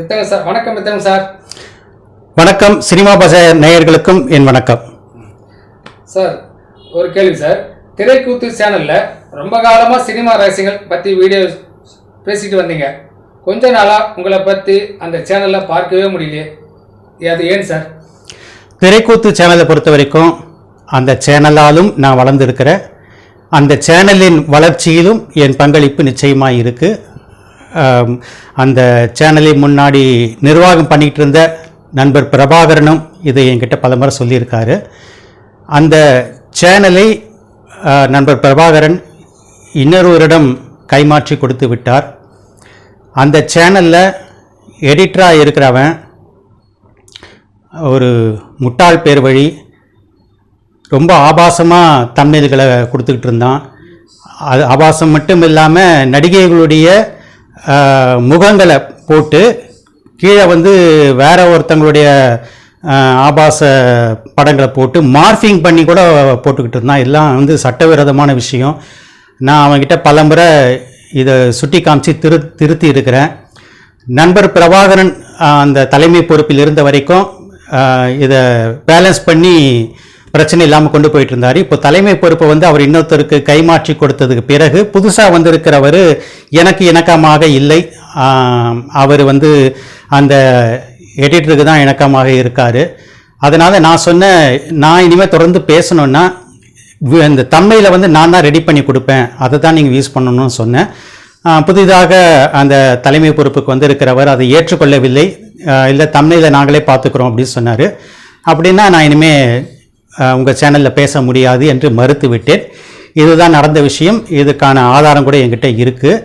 மித்தங்க sir வணக்கம் மித்தங்க sir. வணக்கம் cinema பஜார் நேயர்களுக்கும் என் வணக்கம். சார் ஒரு கேள்வி சார். திரைக்கூத்து சேனல்ல ரொம்ப காலமா சினிமா ரகசியங்கள் பத்தி வீடியோ பேசிட்டு வந்தீங்க. கொஞ்ச நாளா உங்களை பத்தி அந்த சேனல்ல பார்க்கவே முடியலையே. அது ஏன் சார்? திரைக்கூத்து சேனலை பொறுத்த வரைக்கும் அந்த சேனலாலும் நான் வளர்ந்துருக்கிறேன். அந்த சேனலின் வளர்ச்சியிலும் என் பங்களிப்பு நிச்சயமாக இருக்குது அந்த சேனலை முன்னாடி நிர்வாகம் பண்ணிகிட்டு இருந்த நண்பர் பிரபாகரனும் இதை என்கிட்ட பலமுறை சொல்லியிருக்காரு. அந்த சேனலை நண்பர் பிரபாகரன் இன்னொருவரிடம் கைமாற்றி கொடுத்து விட்டார். அந்த சேனலில் எடிட்டராக இருக்கிறவன் ஒரு முட்டாள் பேர் வழி ரொம்ப ஆபாசமாக தம்னெல்களை கொடுத்துக்கிட்டு இருந்தான். அது ஆபாசம் மட்டும் இல்லாமல் நடிகைகளுடைய முகங்களை போட்டு கீழே வந்து வேற ஒருத்தங்களுடைய ஆபாச படங்களை போட்டு மார்ஃபிங் பண்ணி கூட போட்டுக்கிட்டு இருந்தான். எல்லாம் வந்து சட்டவிரோதமான விஷயம். நான் அவன்கிட்ட பலமுறை இதை சுட்டி காமிச்சு திரு திருத்தி இருக்கிறேன். நண்பர் பிரபாகரன் அந்த தலைமை பொறுப்பில் இருந்த வரைக்கும் இதை பேலன்ஸ் பண்ணி பிரச்சனை இல்லாமல் கொண்டு போயிட்டு இருந்தார் இப்போ தலைமை பொறுப்பை வந்து அவர் இன்னொருத்தருக்கு கைமாற்றி கொடுத்ததுக்கு பிறகு புதுசாக வந்திருக்கிறவர் எனக்கு இணக்கமாக இல்லை. அவர் வந்து அந்த எடிட்டருக்கு தான் இணக்கமாக இருக்கார். அதனால் நான் சொன்ன நான் இனிமேல் தொடர்ந்து பேசணுன்னா இந்த தம்மையில் வந்து நான் தான் ரெடி பண்ணி கொடுப்பேன். அதை தான் நீங்கள் யூஸ் பண்ணணும்னு சொன்னேன். புதிதாக அந்த தலைமை பொறுப்புக்கு வந்திருக்கிறவர் அதை ஏற்றுக்கொள்ளவில்லை. இல்லை தம்மையில் நாங்களே பார்த்துக்குறோம் அப்படின்னு சொன்னார். அப்படின்னா நான் இனிமேல் உங்கள் சேனலில் பேச முடியாது என்று மறுத்து விட்டேன் இதுதான் நடந்த விஷயம். இதுக்கான ஆதாரம் கூட என்கிட்ட இருக்குது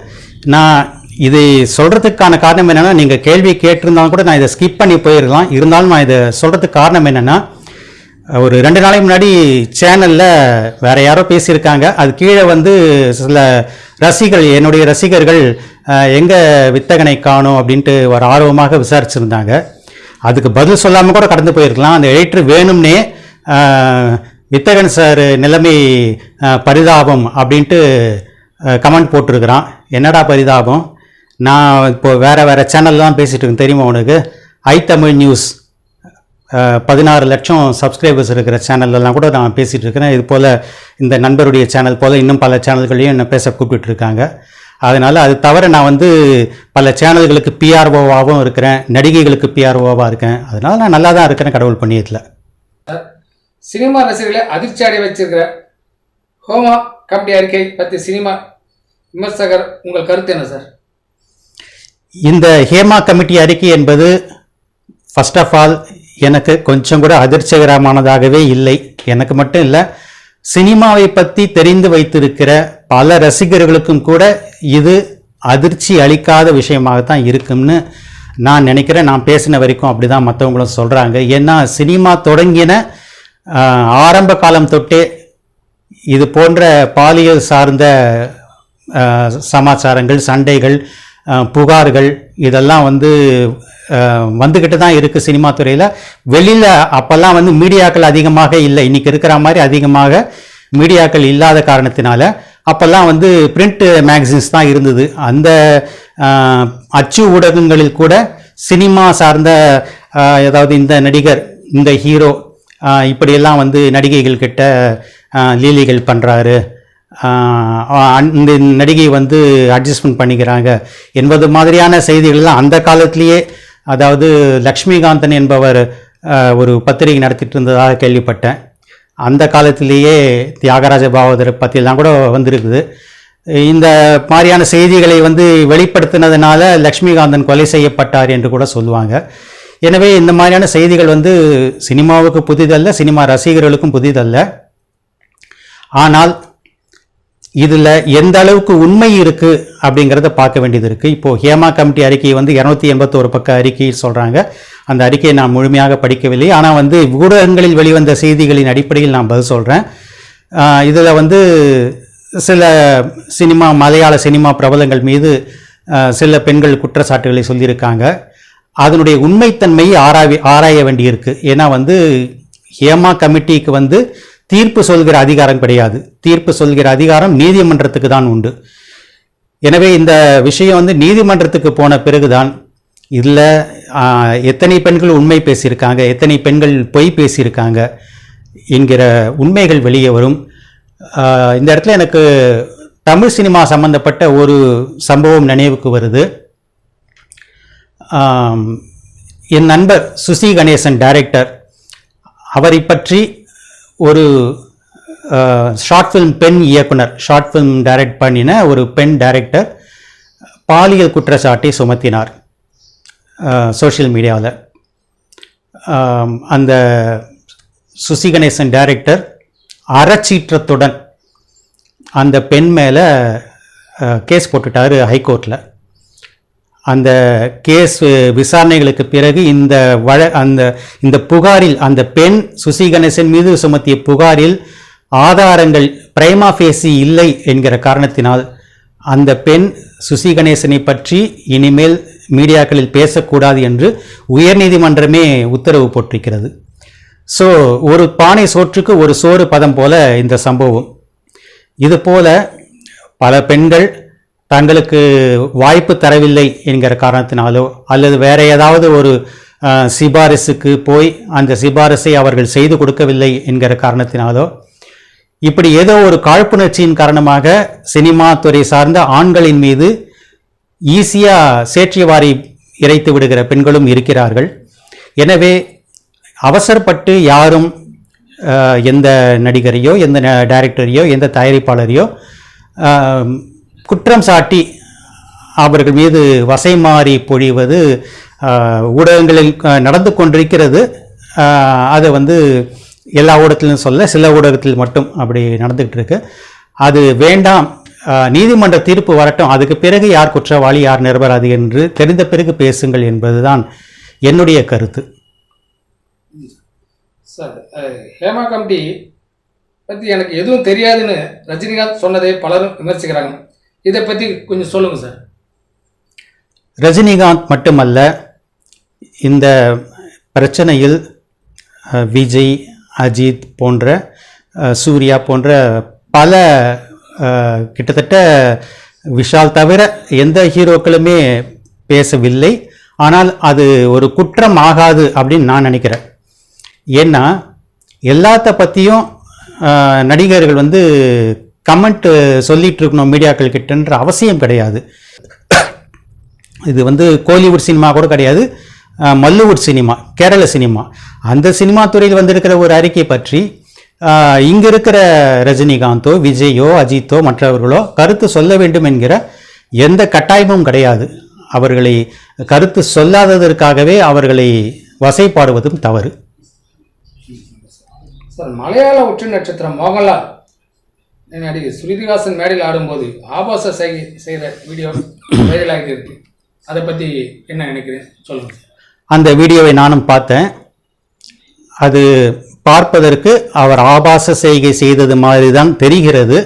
நான் இது சொல்கிறதுக்கான காரணம் என்னென்னா நீங்கள் கேள்வி கேட்டிருந்தாலும் கூட நான் இதை ஸ்கிப் பண்ணி போயிருக்கலாம் இருந்தாலும் நான் இதை சொல்கிறதுக்கு காரணம் என்னென்னா ஒரு ரெண்டு நாளைக்கு முன்னாடி சேனலில் வேறு யாரோ பேசியிருக்காங்க. அது கீழே வந்து சில ரசிகர்கள் என்னுடைய ரசிகர்கள் எங்கே வித்தகனை காணும் அப்படின்ட்டு ஒரு ஆர்வமாக விசாரிச்சிருந்தாங்க. அதுக்கு பதில் சொல்லாமல் கூட கடந்து போயிருக்கலாம். அந்த எடிட்டர் வேணும்னே வித்தகன் சார் நிலைமை பரிதாபம் அப்படின்ட்டு கமெண்ட் போட்டிருக்கிறான். என்னடா பரிதாபம்? நான் இப்போ வேறு வேறு சேனல்லாம் பேசிகிட்டு இருக்கேன் தெரியுமா உனக்கு? ஐ தமிழ் நியூஸ் பதினாறு லட்சம் சப்ஸ்கிரைபர்ஸ் இருக்கிற சேனல்லலாம் கூட நான் பேசிகிட்டு இருக்கிறேன் இது போல் இந்த நண்பருடைய சேனல் போல் இன்னும் பல சேனல்களையும் என்னை பேச கூப்பிட்டுருக்காங்க அதனால் அது தவிர நான் வந்து பல சேனல்களுக்கு பிஆர்ஓவாகவும் இருக்கிறேன். நடிகைகளுக்கு பிஆர்ஓவாக இருக்கேன். அதனால் நான் நல்லா தான் இருக்கிறேன் கடவுள் பண்ணியத்தில். சினிமா ரசிகர்களை அதிர்ச்சி அடைய வச்சிருக்கிற ஹோமா கமிட்டி அறிக்கை பற்றி சினிமா விமர்சகர் உங்கள் கருத்து என்ன சார் இந்த ஹேமா கமிட்டி அறிக்கை என்பது ஃபர்ஸ்ட் ஆஃப் ஆல் எனக்கு கொஞ்சம் கூட அதிர்ச்சிகரமானதாகவே இல்லை. எனக்கு மட்டும் இல்லை சினிமாவை பற்றி தெரிந்து வைத்திருக்கிற பல ரசிகர்களுக்கும் கூட இது அதிர்ச்சி அளிக்காத விஷயமாகத்தான் இருக்கும்னு நான் நினைக்கிறேன். நான் பேசின வரைக்கும் அப்படி தான் மற்றவங்களும் சொல்கிறாங்க ஏன்னா சினிமா தொடங்கின ஆரம்ப காலம் தொட்டே இது போன்ற பாலியல் சார்ந்த சமாச்சாரங்கள் சண்டைகள் புகார்கள் இதெல்லாம் வந்து வந்துக்கிட்டு தான் இருக்குது சினிமா துறையில். வெளியில் அப்போல்லாம் வந்து மீடியாக்கள் அதிகமாக இல்லை. இன்றைக்கி இருக்கிற மாதிரி அதிகமாக மீடியாக்கள் இல்லாத காரணத்தினால அப்போல்லாம் வந்து பிரிண்ட் மேகசின்ஸ் தான் இருந்தது. அந்த அச்சு ஊடகங்களில் கூட சினிமா சார்ந்த ஏதாவது இந்த நடிகர் இந்த ஹீரோ இப்படியெல்லாம் வந்து நடிகைகள் கிட்ட லீலைகள் பண்ணுறாரு இந்த நடிகை வந்து அட்ஜஸ்ட்மெண்ட் பண்ணிக்கிறாங்க. என்பது மாதிரியான செய்திகள்லாம் அந்த காலத்திலேயே அதாவது லக்ஷ்மிகாந்தன் என்பவர் ஒரு பத்திரிகை நடத்திட்டு இருந்ததாக கேள்விப்பட்டேன். அந்த காலத்திலேயே தியாகராஜ பாவதர் பற்றிலாம் கூட வந்திருக்குது. இந்த மாதிரியான செய்திகளை வந்து வெளிப்படுத்தினதுனால லக்ஷ்மிகாந்தன் கொலை செய்யப்பட்டார் என்று கூட சொல்லுவாங்க. எனவே இந்த மாதிரியான செய்திகள் வந்து சினிமாவுக்கு புதிதல்ல சினிமா ரசிகர்களுக்கும் புதிதல்ல. ஆனால் இதில் எந்த அளவுக்கு உண்மை இருக்குது அப்படிங்கிறத பார்க்க வேண்டியது இருக்குது இப்போது ஹேமா கமிட்டி அறிக்கை வந்து இரநூத்தி எண்பத்தோரு பக்க அறிக்கை சொல்கிறாங்க அந்த அறிக்கையை நான் முழுமையாக படிக்கவில்லை. ஆனால் வந்து ஊடகங்களில் வெளிவந்த செய்திகளின் அடிப்படையில் நான் பதில் சொல்கிறேன் இதில் வந்து சில சினிமா மலையாள சினிமா பிரபலங்கள் மீது சில பெண்கள் குற்றச்சாட்டுகளை சொல்லியிருக்காங்க. அதனுடைய உண்மைத்தன்மையை ஆராய ஆராய வேண்டியிருக்கு. ஏன்னா வந்து ஹேமா கமிட்டிக்கு வந்து தீர்ப்பு சொல்கிற அதிகாரம் கிடையாது. தீர்ப்பு சொல்கிற அதிகாரம் நீதிமன்றத்துக்கு தான் உண்டு. எனவே இந்த விஷயம் வந்து நீதிமன்றத்துக்கு போன பிறகுதான் இதில் எத்தனை பெண்கள் உண்மை பேசியிருக்காங்க எத்தனை பெண்கள் பொய் பேசியிருக்காங்க என்கிற உண்மைகள் வெளியே வரும். இந்த இடத்துல எனக்கு தமிழ் சினிமா சம்பந்தப்பட்ட ஒரு சம்பவம் நினைவுக்கு வருது. என் நண்பர் சுசி கணேசன் டைரக்டர் அவரை பற்றி ஒரு ஷார்ட் ஃபிலிம் பெண் இயக்குனர் ஷார்ட் ஃபிலிம் டைரக்ட் பண்ணின ஒரு பெண் டைரக்டர் பாலியல் குற்றச்சாட்டை சுமத்தினார் சோஷியல் மீடியாவில் அந்த சுசி கணேசன் டைரக்டர் அறச்சீற்றத்துடன் அந்த பெண் மேலே கேஸ் போட்டுட்டார் ஹைகோர்ட்டில் அந்த கேஸ் விசாரணைகளுக்கு பிறகு இந்த வழ அந்த இந்த புகாரில் அந்த பெண் சுசி கணேசன் மீது சுமத்திய புகாரில் ஆதாரங்கள் பிரைமா ஃபேசி இல்லை என்கிற காரணத்தினால் அந்த பெண் சுசி கணேசனை பற்றி இனிமேல் மீடியாக்களில் பேசக்கூடாது என்று உயர்நீதிமன்றமே உத்தரவு போட்டிருக்கிறது. ஸோ ஒரு பானை சோற்றுக்கு ஒரு சோறு பதம் போல இந்த சம்பவம். இது போல பல பெண்கள் தங்களுக்கு வாய்ப்பு தரவில்லை என்கிற காரணத்தினாலோ அல்லது வேற ஏதாவது ஒரு சிபாரிசுக்கு போய் அந்த சிபாரிசை அவர்கள் செய்து கொடுக்கவில்லை என்கிற காரணத்தினாலோ இப்படி ஏதோ ஒரு காழ்ப்புணர்ச்சியின் காரணமாக சினிமா துறை சார்ந்த ஆண்களின் மீது ஈஸியா சேற்றியவாரி இறைத்து விடுகிற பெண்களும் இருக்கிறார்கள். எனவே அவசரப்பட்டு யாரும் எந்த நடிகரையோ எந்த டைரக்டரையோ எந்த தயாரிப்பாளரையோ குற்றம் சாட்டி அவர்கள் மீது வசை மாறி பொழிவது ஊடகங்களில் நடந்து கொண்டிருக்கிறது. அது அதை வந்து எல்லா ஊடகத்திலும் சொல்ல சில ஊடகத்தில் மட்டும் அப்படி நடந்துக்கிட்டு இருக்கு. அது வேண்டாம். நீதிமன்ற தீர்ப்பு வரட்டும். அதுக்கு பிறகு யார் குற்றவாளி யார் நிரபராதி என்று தெரிந்த பிறகு பேசுங்கள் என்பதுதான் என்னுடைய கருத்து. சார் ஹேமா கமிட்டி பற்றி எனக்கு எதுவும் தெரியாதுன்னு ரஜினிகாந்த் சொன்னதை பலரும் விமர்சிக்கிறாங்க. இதை பற்றி கொஞ்சம் சொல்லுங்கள் சார். ரஜினிகாந்த் மட்டுமல்ல இந்த பிரச்சனையில் விஜய் அஜித் போன்ற சூர்யா போன்ற பல கிட்டத்தட்ட விஷால் தவிர எந்த ஹீரோக்களுமே பேசவில்லை. ஆனால் அது ஒரு குற்றம் ஆகாது அப்படின்னு நான் நினைக்கிறேன். ஏன்னா எல்லாத்த பற்றியும் நடிகர்கள் வந்து கமெண்ட் சொல்லிட்டு இருக்கணும் மீடியாக்கள் கிட்டன்ற அவசியம் கிடையாது. இது வந்து கோலிவுட் சினிமா கூட கிடையாது. Mollywood cinema Kerala cinema. அந்த சினிமா துறையில் வந்திருக்கிற ஒரு அறிக்கை பற்றி இங்கே இருக்கிற ரஜினிகாந்தோ விஜயோ அஜித்தோ மற்றவர்களோ கருத்து சொல்ல வேண்டும் என்கிற எந்த கட்டாயமும் கிடையாது. அவர்களை கருத்து சொல்லாததற்காகவே அவர்களை வசைப்பாடுவதும் தவறு. மலையாள உச்ச நட்சத்திரம் மோகன்லால். நடிகை ஸ்ருதிஹாசன் மேடையில் ஆடும்போது ஆபாச செய்கை செய்கிற வீடியோ வைரலாகி இருக்கு. அதை பற்றி என்ன நினைக்கிறேன் சொல்லுங்கள் அந்த வீடியோவை நானும் பார்த்தேன். அது பார்ப்பதற்கு அவர் ஆபாச செய்கை செய்தது மாதிரி தான் தெரிகிறது.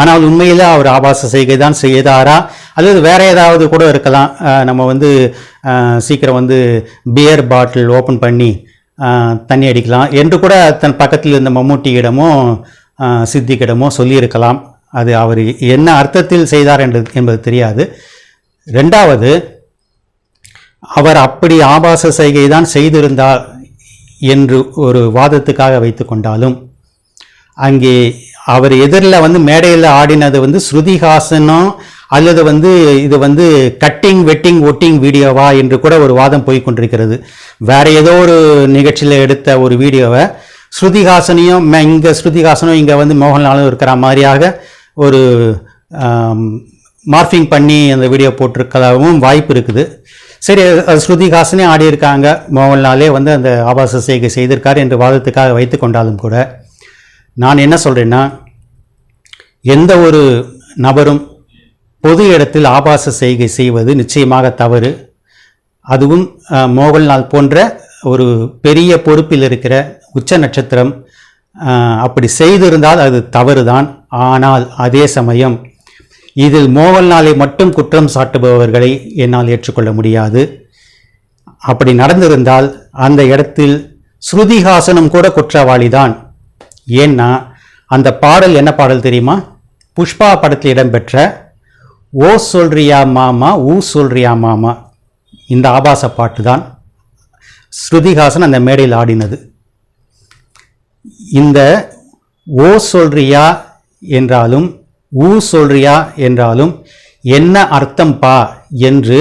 ஆனால் உண்மையில் அவர் ஆபாச செய்கை தான் செய்தாரா? அல்லது வேற ஏதாவது கூட இருக்கலாம். நம்ம வந்து சீக்கிரம் வந்து பியர் பாட்டில் ஓப்பன் பண்ணி தண்ணி அடிக்கலாம். என்று கூட தன் பக்கத்தில் இருந்த மம்மூட்டியிடமும் சித்திக்கிடமோ சொல்லியிருக்கலாம். அது அவர் என்ன அர்த்தத்தில் செய்தார் என்று என்பது தெரியாது. ரெண்டாவது அவர் அப்படி ஆபாச செய்கை தான் செய்திருந்தார் என்று ஒரு வாதத்துக்காக வைத்து கொண்டாலும் அங்கே அவர் எதிரில் வந்து மேடையில் ஆடினது வந்து ஸ்ருதிஹாசனோ அல்லது வந்து இது வந்து கட்டிங் வெட்டிங் ஒட்டிங் வீடியோவா என்று கூட ஒரு வாதம் போய்கொண்டிருக்கிறது வேற ஏதோ ஒரு நிகழ்ச்சியில் எடுத்த ஒரு வீடியோவை ஸ்ருதிஹாசனையும் இங்கே ஸ்ருதிஹாசனும் இங்கே வந்து மோகன்லாலும் இருக்கிற மாதிரியாக ஒரு மார்ஃபிங் பண்ணி அந்த வீடியோ போட்டிருக்கதாகவும் வாய்ப்பு இருக்குது. சரி ஸ்ருதிஹாசனே ஆடியிருக்காங்க மோகன்லாலே வந்து அந்த ஆபாச செய்கை செய்திருக்கார் என்று வாதத்துக்காக வைத்து கொண்டாலும் கூட. நான் என்ன சொல்கிறேன்னா எந்த ஒரு நபரும் பொது இடத்தில் ஆபாச செய்கை செய்வது நிச்சயமாக தவறு. அதுவும் மோகன்லால் போன்ற ஒரு பெரிய பொறுப்பில் இருக்கிற உச்ச நட்சத்திரம் அப்படி செய்திருந்தால் அது தவறுதான். ஆனால் அதே சமயம் இதில் மோகன்லாலை மட்டும் குற்றம் சாட்டுபவர்களை என்னால் ஏற்றுக்கொள்ள முடியாது. அப்படி நடந்திருந்தால் அந்த இடத்தில் ஸ்ருதிஹாசனம் கூட குற்றவாளிதான். ஏன்னா அந்த பாடல் என்ன பாடல் தெரியுமா? புஷ்பா படத்தில் இடம்பெற்ற ஓ சொல்றியா மாமா ஊ சொல்றியா மாமா. இந்த ஆபாச பாட்டு தான் ஸ்ருதிஹாசன் அந்த மேடையில் ஆடினது. இந்த ஓ சொல்றியா என்றாலும் ஊ சொல்றியா என்றாலும் என்ன அர்த்தம் பா என்று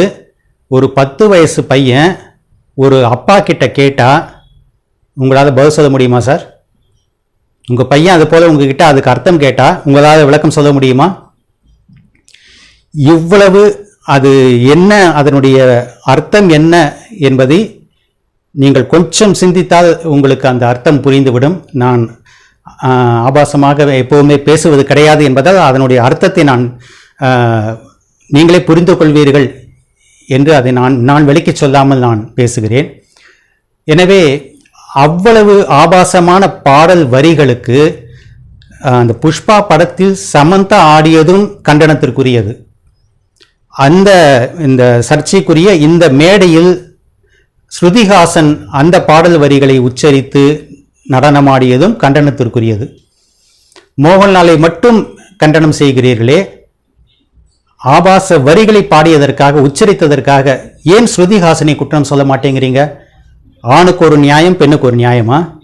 ஒரு பத்து வயசு பையன் ஒரு அப்பா கிட்ட கேட்டால் உங்களால் பதில் சொல்ல முடியுமா சார்? உங்கள் பையன் அது போல் உங்ககிட்ட அதுக்கு அர்த்தம் கேட்டால் உங்களால் விளக்கம் சொல்ல முடியுமா? இவ்வளவு அது என்ன அதனுடைய அர்த்தம் என்ன என்பதை நீங்கள் கொஞ்சம் சிந்தித்தால் உங்களுக்கு அந்த அர்த்தம் புரிந்துவிடும். நான் ஆபாசமாக எப்போவுமே பேசுவது கிடையாது என்பதால் அதனுடைய அர்த்தத்தை நான் நீங்களே புரிந்து கொள்வீர்கள் என்று அதை நான் நான் விளக்கிச் சொல்லாமல் நான் பேசுகிறேன். எனவே அவ்வளவு ஆபாசமான பாடல் வரிகளுக்கு அந்த புஷ்பா படத்தில் சமந்தா ஆடியதும் கண்டனத்திற்குரியது. அந்த இந்த சர்ச்சைக்குரிய இந்த மேடையில் ஸ்ருதிஹாசன் அந்த பாடல் வரிகளை உச்சரித்து நடனமாடியதும் கண்டனத்திற்குரியது. மோகன்லாலை மட்டும் கண்டனம் செய்கிறீர்களே. ஆபாச வரிகளை பாடியதற்காக உச்சரித்ததற்காக ஏன் ஸ்ருதிஹாசனை குற்றம் சொல்ல மாட்டேங்கிறீங்க? ஆணுக்கு ஒரு நியாயம் பெண்ணுக்கு ஒரு நியாயமா?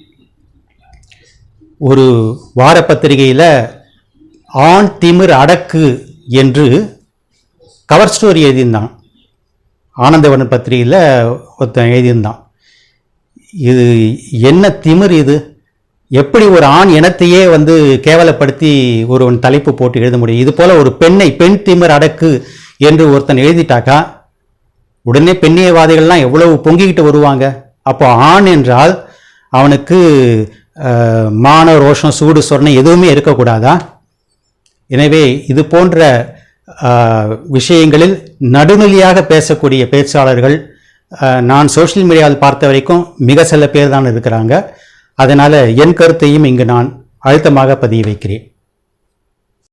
ஒரு வார பத்திரிகையில் ஆண் திமிர் அடக்கு என்று கவர் ஸ்டோரி எழுதியிருந்தான். ஆனந்தவன் பத்திரிகையில் ஒருத்தன் எழுதியிருந்தான். இது என்ன திமிர் இது? எப்படி ஒரு ஆண் இனத்தையே வந்து கேவலப்படுத்தி ஒருவன் தலைப்பு போட்டு எழுத முடியும்? இது போல் ஒரு பெண்ணை பெண் திமிர் அடக்கு என்று ஒருத்தன் எழுதிட்டாக்கா உடனே பெண்ணியவாதிகள்லாம் எவ்வளவு பொங்கிக்கிட்டு வருவாங்க? அப்போ ஆண் என்றால் அவனுக்கு மான ரோஷம் சூடு சொரணை எதுவுமே இருக்கக்கூடாதா? எனவே இது போன்ற விஷயங்களில் நடுநிலையாக பேசக்கூடிய பேச்சாளர்கள் நான் சோஷியல் மீடியாவில் பார்த்த வரைக்கும் மிக சில பேர் தான் இருக்கிறாங்க. அதனால் என் கருத்தையும் இங்கு நான் அழுத்தமாக பதிய வைக்கிறேன்.